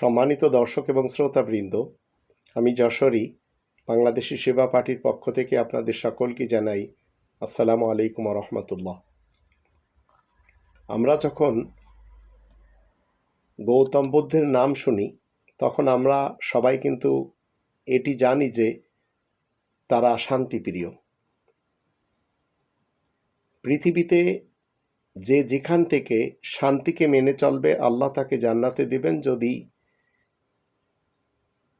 সম্মানিত দর্শক এবং শ্রোতাবৃন্দ, আমি যশোরী, বাংলাদেশি সেবা পার্টির পক্ষ থেকে আপনাদের সকলকে জানাই আসসালামু আলাইকুম রহমতুল্লাহ। আমরা যখন গৌতম বুদ্ধের নাম শুনি, তখন আমরা সবাই কিন্তু এটি জানি যে তারা শান্তিপ্রিয়। পৃথিবীতে যে যেখান থেকে শান্তিকে মেনে চলবে, আল্লাহ তাকে জান্নাতে দেবেন যদি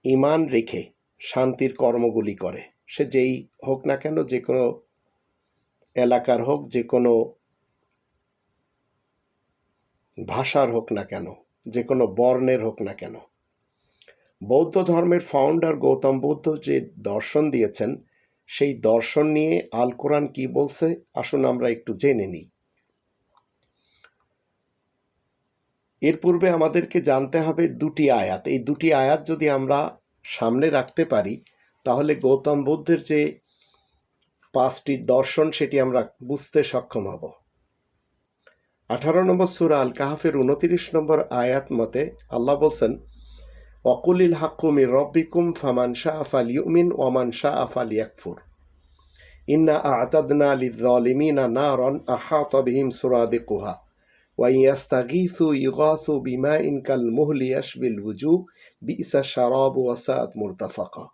ইমান রেখে শান্তির কর্মগুলি করে। সে যেই হোক না কেন, যে কোনো এলাকার হোক, যে কোনো ভাষার হোক না কেন, যে কোনো বর্ণের হোক না কেন। বৌদ্ধ ধর্মের ফাউন্ডার গৌতম বুদ্ধ যে দর্শন দিয়েছেন, সেই দর্শন নিয়ে আল কোরআন কী বলছে, আসুন আমরা একটু জেনে নিই। এর পূর্বে আমাদেরকে জানতে হবে দুটি আয়াত। এই দুটি আয়াত যদি আমরা সামনে রাখতে পারি, তাহলে গৌতম বুদ্ধের যে পাঁচটি দর্শন, সেটি আমরা বুঝতে সক্ষম হব। আঠারো নম্বর সুরা আল কাহাফের উনতিরিশ নম্বর আয়াত মতে আল্লাহ বলছেন, অকুলিল হাকুমি রব্বিকুম ফামান শাহ আফাল ইউমিন ওমান শাহ আফাল ইয়াকফুর ইন্না আতাদনা লিলিমিনা নারন আহাত বিহিম ওয়াইয়াস্তাগিসু ইগাসু বিমা ইনকাল মুহলি ইয়াশবিল বুজু বিসা শারাব ওয়াসাত মুরতাফাকা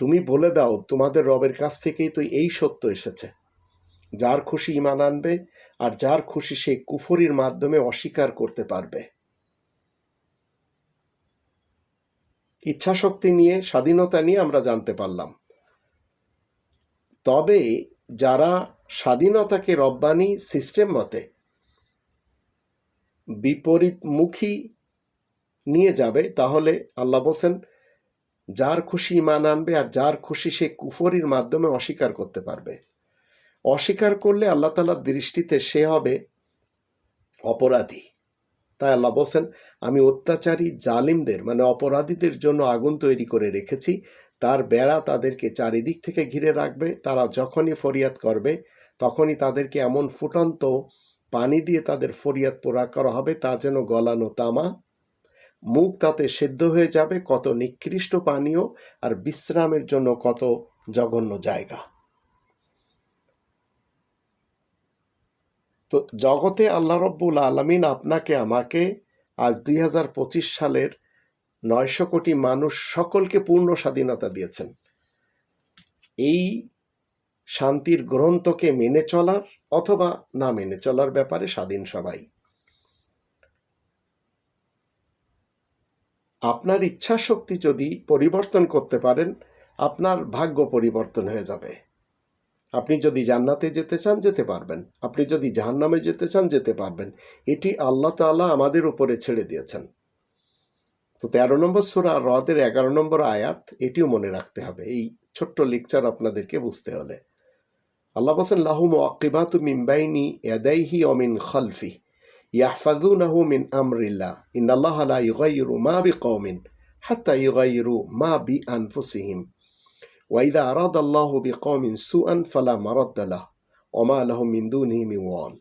তুমি বলে দাও, তোমাদের রবের কাছ থেকেই তো এই সত্য এসেছে। যার খুশি ইমান আনবে আর যার খুশি সেই কুফরির মাধ্যমে অস্বীকার করতে পারবে। ইচ্ছাশক্তি নিয়ে, স্বাধীনতা নিয়ে আমরা জানতে পারলাম। তবে যারা স্বাধীনতাকে রব্বানি সিস্টেম মতে বিপরীতমুখী নিয়ে যাবে, তাহলে আল্লাহ বলছেন, যার খুশি ইমান আনবে আর যার খুশি সে কুফরির মাধ্যমে অস্বীকার করতে পারবে। অস্বীকার করলে আল্লাহ তালার দৃষ্টিতে সে হবে অপরাধী। তাই আল্লাহ বলছেন, আমি অত্যাচারী জালিমদের মানে অপরাধীদের জন্য আগুন তৈরি করে রেখেছি, তার বেড়া তাদেরকে চারিদিক থেকে ঘিরে রাখবে, তারা যখনই ফরিয়াদ করবে, তখনই তাদেরকে এমন ফুটন্ত পানি দিয়ে তাদের ফরিয়াদ পোড়া করা হবে, তা যেন গলানো তামা। মুখ তাতে সেদ্ধ হয়ে যাবে, কত নিকৃষ্ট পানীয় আর বিশ্রামের জন্য কত জঘন্য জায়গা। তো জগতে আল্লাহ রব্বুল আলমিন আপনাকে, আমাকে আজ দুই হাজার পঁচিশ সালের নয়শো কোটি মানুষ সকলকে পূর্ণ স্বাধীনতা দিয়েছেন। এই শান্তির গ্রন্থকে মেনে চলার অথবা না মেনে চলার ব্যাপারে স্বাধীন সবাই। আপনার ইচ্ছা শক্তি যদি পরিবর্তন করতে পারেন, আপনার ভাগ্য পরিবর্তন হয়ে যাবে। আপনি যদি জান্নাতে যেতে চান, যেতে পারবেন। আপনি যদি জাহান্নামে যেতে চান, যেতে পারবেন। এটি আল্লাহ তাআলা আমাদের উপরে ছেড়ে দিয়েছেন। তো তেরো নম্বর সুরা হ্রদের এগারো নম্বর আয়াত, এটিও মনে রাখতে হবে। এই ছোট্ট লেকচার আপনাদেরকে বুঝতে হলে। আল্লাহ বলছেন, লাহু মুআকিবাতু মিন বাইনি ইয়াদাইহি ওয়া মিন খালফি, ইয়াহফাযুনাহু মিন আমরিল্লাহ। ইন্নাল্লাহ লা ইউগাইয়িরু মা বিকওমিন, হাত্তা ইউগাইয়িরু মা বিআনফুসিহিম। ওয়া ইযা আরাদা আল্লাহু সুআন ফালা মারাদ্দা লাহ, ওয়া মা লাহুম মিন দুনিহি মিন ওয়াল।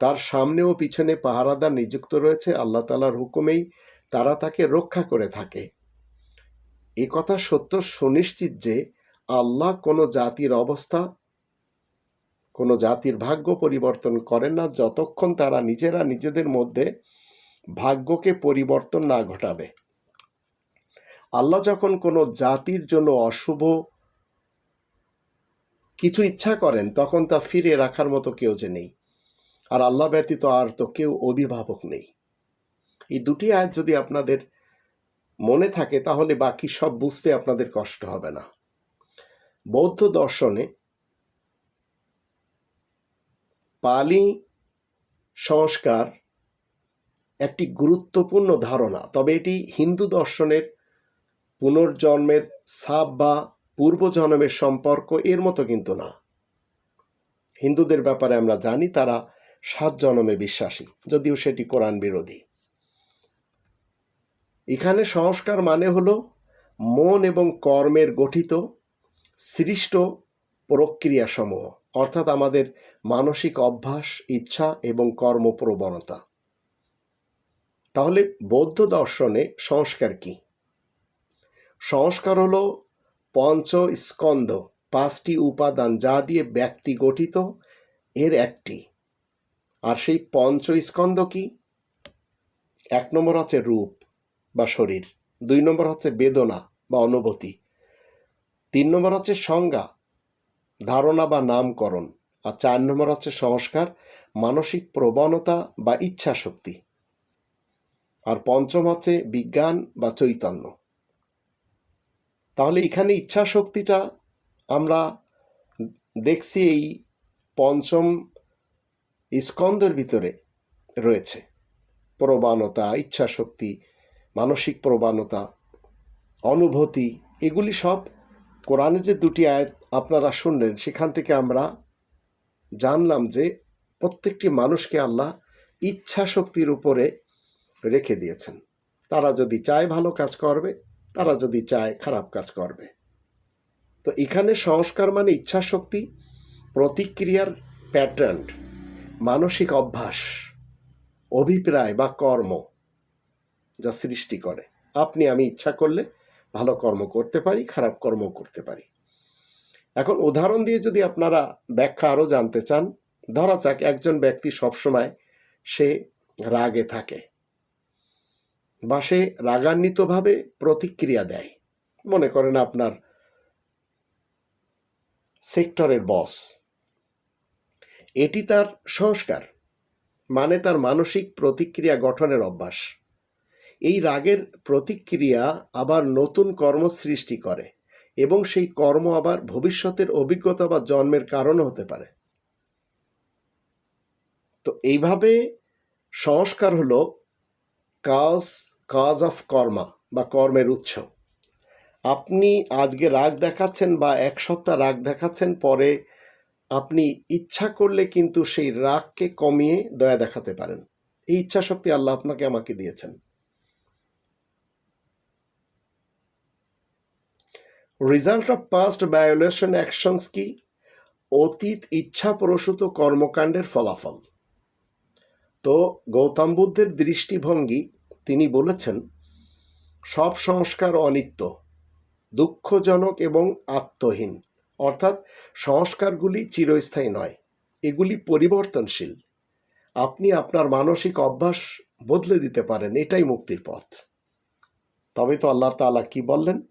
তার সামনে ও পিছনে পাহারাদার নিযুক্ত রয়েছে, আল্লাহ তাআলার হুকুমেই তারা তাকে রক্ষা করে থাকে। এ কথা সত্য, সুনিশ্চিত যে আল্লাহ কোনো জাতির অবস্থা কোনো জাতির ভাগ্য পরিবর্তন করেন না যতক্ষণ তারা নিজেরা নিজেদের মধ্যে ভাগ্যকে পরিবর্তন না ঘটাবে। আল্লাহ যখন কোনো জাতির জন্য অশুভ কিছু ইচ্ছা করেন, তখন তা ফিরে রাখার মতো কেউ যে নেই। আর আল্লাহ ব্যতীত আর তো কেউ অভিভাবক নেই। এই দুটি আয়াত যদি আপনাদের মনে থাকে, তাহলে বাকি সব বুঝতে আপনাদের কষ্ট হবে না। বৌদ্ধ দর্শনে পালি সংস্কার একটি গুরুত্বপূর্ণ ধারণা। তবে এটি হিন্দু দর্শনের পুনর্জন্মের সাপ বা পূর্বজন্মের সম্পর্ক এর মতো কিন্তু না। হিন্দুদের ব্যাপারে আমরা জানি, তারা সাত জন্মে বিশ্বাসী, যদিও সেটি কোরআন বিরোধী। এখানে সংস্কার মানে হল মন এবং কর্মের গঠিত সৃষ্ট প্রক্রিয়াসমূহ। অর্থাৎ আমাদের মানসিক অভ্যাস, ইচ্ছা এবং কর্মপ্রবণতা তাহলে বৌদ্ধ দর্শনে সংস্কার কি? সংস্কার হল পঞ্চ স্কন্ধ পাঁচটি উপাদান যা দিয়ে ব্যক্তি গঠিত, এর একটি। আর সেই পঞ্চ স্কন্ধ কি? এক নম্বর হচ্ছে রূপ বা শরীর, দুই নম্বর হচ্ছে বেদনা বা অনুভূতি, তিন নম্বর হচ্ছে সংজ্ঞা ধারণা বা নামকরণ। আর চার নম্বর হচ্ছে সংস্কার, মানসিক প্রবণতা বা ইচ্ছা শক্তি আর পঞ্চম হচ্ছে বিজ্ঞান বা চৈতন্য। তাহলে এখানে ইচ্ছা শক্তিটা আমরা দেখছি এই পঞ্চম স্কন্দের ভিতরে রয়েছে। প্রবণতা ইচ্ছা শক্তি মানসিক প্রবণতা, অনুভূতি, এগুলি সব কোরআনে যে দুটি আয়াত আপনারা শুনলেন, সেখান থেকে আমরা জানলাম যে প্রত্যেকটি মানুষকে আল্লাহ ইচ্ছা শক্তির উপরে রেখে দিয়েছেন। তারা যদি চায় ভালো কাজ করবে, তারা যদি চায় খারাপ কাজ করবে। তো এখানে সংস্কার মানে ইচ্ছা শক্তি প্রতিক্রিয়ার প্যাটার্ন মানসিক অভ্যাস, অভিপ্রায় বা কর্ম যা সৃষ্টি করে। আপনি আমি ইচ্ছা করলে ভালো কর্ম করতে পারি, খারাপ কর্ম করতে পারি। এখন উদাহরণ দিয়ে যদি আপনারা ব্যাখ্যা আরও জানতে চান, ধরা যাক একজন ব্যক্তি সবসময় সে রাগে থাকে বা সে রাগান্বিতভাবে প্রতিক্রিয়া দেয়। মনে করেন আপনার সেক্টরের বস। এটি তার সংস্কার মানে তার মানসিক প্রতিক্রিয়া গঠনের অভ্যাস। এই রাগের প্রতিক্রিয়া আবার নতুন কর্ম সৃষ্টি করে। এবং সেই কর্ম আবার ভবিষ্যতের অভিজ্ঞতা বা জন্মের কারণও হতে পারে। তো এইভাবে সংস্কার হলো কাজ কাজ অফ কর্মা বা কর্মের উৎস। আপনি আজকে রাগ দেখাচ্ছেন বা এক সপ্তাহ রাগ দেখাচ্ছেন, পরে আপনি ইচ্ছা করলে কিন্তু সেই রাগকে কমিয়ে দয়া দেখাতে পারেন। এই ইচ্ছা শক্তি আল্লাহ আপনাকে আমাকে দিয়েছেন। Result of past violation actions কি? অতীত ইচ্ছাপ্রসূত কর্মকাণ্ডের ফলাফল। তো গৌতম বুদ্ধের দৃষ্টিভঙ্গি, তিনি বলেছেন, সব সংস্কার অনিত্য, দুঃখজনক এবং আত্মহীন, অর্থাৎ সংস্কারগুলি চিরস্থায়ী নয়, এগুলি পরিবর্তনশীল। আপনি আপনার মানসিক অভ্যাস বদলে দিতে পারেন, এটাই মুক্তির পথ। তবে তো আল্লাহ তাআলা কি বললেন?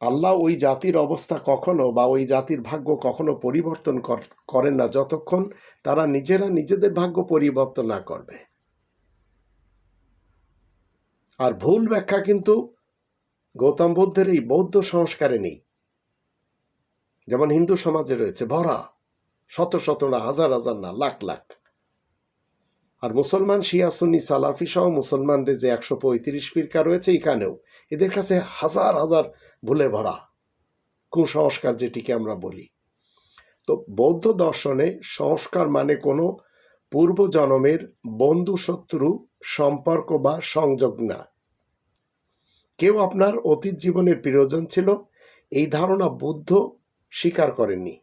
আল্লাহ ওই জাতির অবস্থা কখনো বা ওই জাতির ভাগ্য কখনো পরিবর্তন কর- করেন না যতক্ষণ তারা নিজেরা নিজেদের ভাগ্য পরিবর্তন না করবে। আর ভুল ব্যাখ্যা কিন্তু গৌতম বুদ্ধের এই বৌদ্ধ সংস্কারে নেই। যেমন হিন্দু সমাজে রয়েছে, ভরা, শত শত না, হাজার হাজার না, লাখ লাখ। আর মুসলমান সুন্নি, সালাফি সহ মুসলমানদের যে একশো পঁয়ত্রিশ ফিরকা রয়েছে এখানেও এদের কাছে হাজার হাজার ভুলে ভরা কুসংস্কার যেটিকে আমরা বলি। তো বৌদ্ধ দর্শনে সংস্কার মানে কোনো পূর্বজন্মের বন্ধু শত্রু সম্পর্ক বা সংযোগ না। কেউ আপনার অতীত জীবনের প্রিয়জন ছিল, এই ধারণা বুদ্ধ স্বীকার করেননি।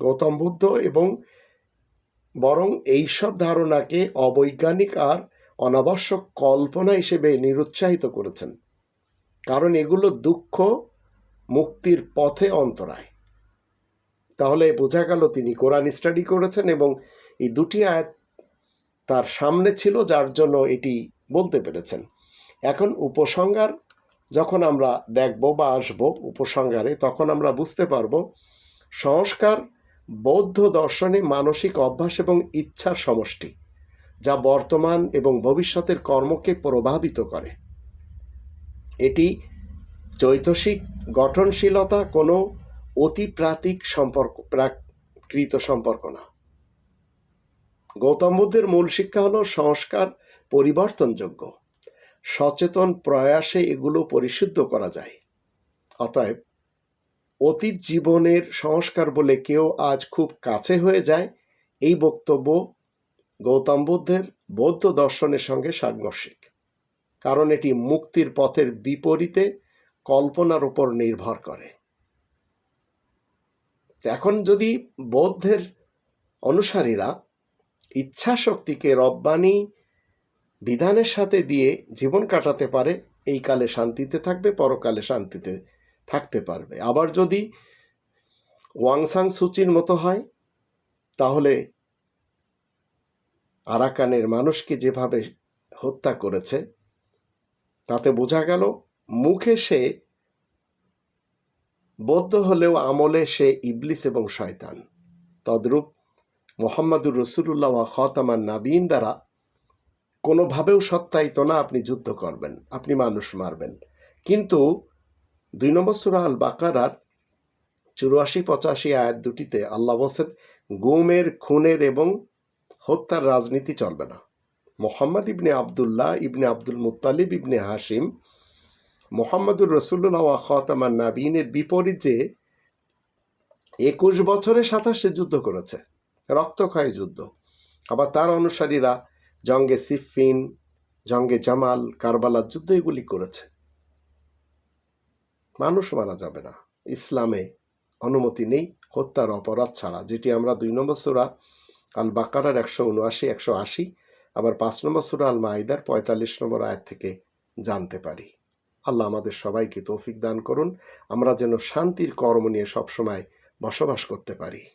গৌতম বুদ্ধ এবং বরং এইসব ধারণাকে অবৈজ্ঞানিক আর অনাবশ্যক কল্পনা হিসেবে নিরুৎসাহিত করেছেন। কারণ এগুলো দুঃখ মুক্তির পথে অন্তরায়। তাহলে বোঝা গেল তিনি কোরআন স্টাডি করেছেন এবং এই দুটি আয়াত তার সামনে ছিল যার জন্য এটি বলতে পেরেছেন। এখন উপসংহার যখন আমরা দেখব বা আসব উপসংহারে, তখন আমরা বুঝতে পারব সংস্কার বৌদ্ধ দর্শনে মানসিক অভ্যাস এবং ইচ্ছার সমষ্টি, যা বর্তমান এবং ভবিষ্যতের কর্মকে প্রভাবিত করে। এটি চৈতসিক গঠনশীলতা কোনো অতিপ্রাতিক সম্পর্ক, প্রাকৃত সম্পর্ক না। গৌতম বুদ্ধের মূল শিক্ষা হল সংস্কার পরিবর্তনযোগ্য। সচেতন প্রয়াসে এগুলো পরিশুদ্ধ করা যায়। অতএব অতীত জীবনের সংস্কার বলে কেউ আজ খুব কাছে হয়ে যায়, এই বক্তব্য গৌতম বুদ্ধের বৌদ্ধ দর্শনের সঙ্গে সাংঘর্ষিক। কারণ এটি মুক্তির পথের বিপরীতে কল্পনার উপর নির্ভর করে। এখন যদি বৌদ্ধের অনুসারীরা ইচ্ছা শক্তিকে রব্বানি বিধানের সাথে দিয়ে জীবন কাটাতে পারে, এই কালে শান্তিতে থাকবে, পরকালে শান্তিতে থাকতে পারবে। আবার যদি ওয়াংসাং সুচির মতো হয়, তাহলে আরাকানের মানুষকে যেভাবে হত্যা করেছে, তাতে বোঝা গেল মুখে সে বদ্ধ হলেও আমলে সে ইবলিস এবং শয়তান। তদ্রূপ মোহাম্মদুর রসুল্লাহ খতামান নাবিন দ্বারা কোনোভাবেও সত্যায়িত না আপনি যুদ্ধ করবেন, আপনি মানুষ মারবেন। কিন্তু দুই নম্বর সুরা আল বাকারার চুরাশি পঁচাশি আয়াত দুটিতে আল্লাহ বলছেন, গুমের, খুনের এবং হত্যার রাজনীতি চলবে না। Muhammad ibn Abdullah ibn Abdul Muttalib ibn Hashim মোহাম্মদুর রসুল্লাহ খতামান নাবিনের বিপরীত যে একুশ বছরে সাতাশে যুদ্ধ করেছে, রক্তক্ষয় যুদ্ধ। আবার তার অনুসারীরা জঙ্গে সিফিন জঙ্গে জামাল, কারবালার যুদ্ধ এগুলি করেছে। মানুষ মারা যাবে না। ইসলামে অনুমতি নেই, হত্যার অপরাধ ছাড়া। যেটি আমরা দুই নম্বর সুরা আল বাকারার একশো উনআশি, একশো আশি, আবার পাঁচ নম্বর সুরা আল মাইদার পঁয়তাল্লিশ নম্বর আয়াত থেকে জানতে পারি। আল্লাহ আমাদের সবাইকে তৌফিক দান করুন। আমরা যেন শান্তির কর্ম নিয়ে সবসময় বসবাস করতে পারি।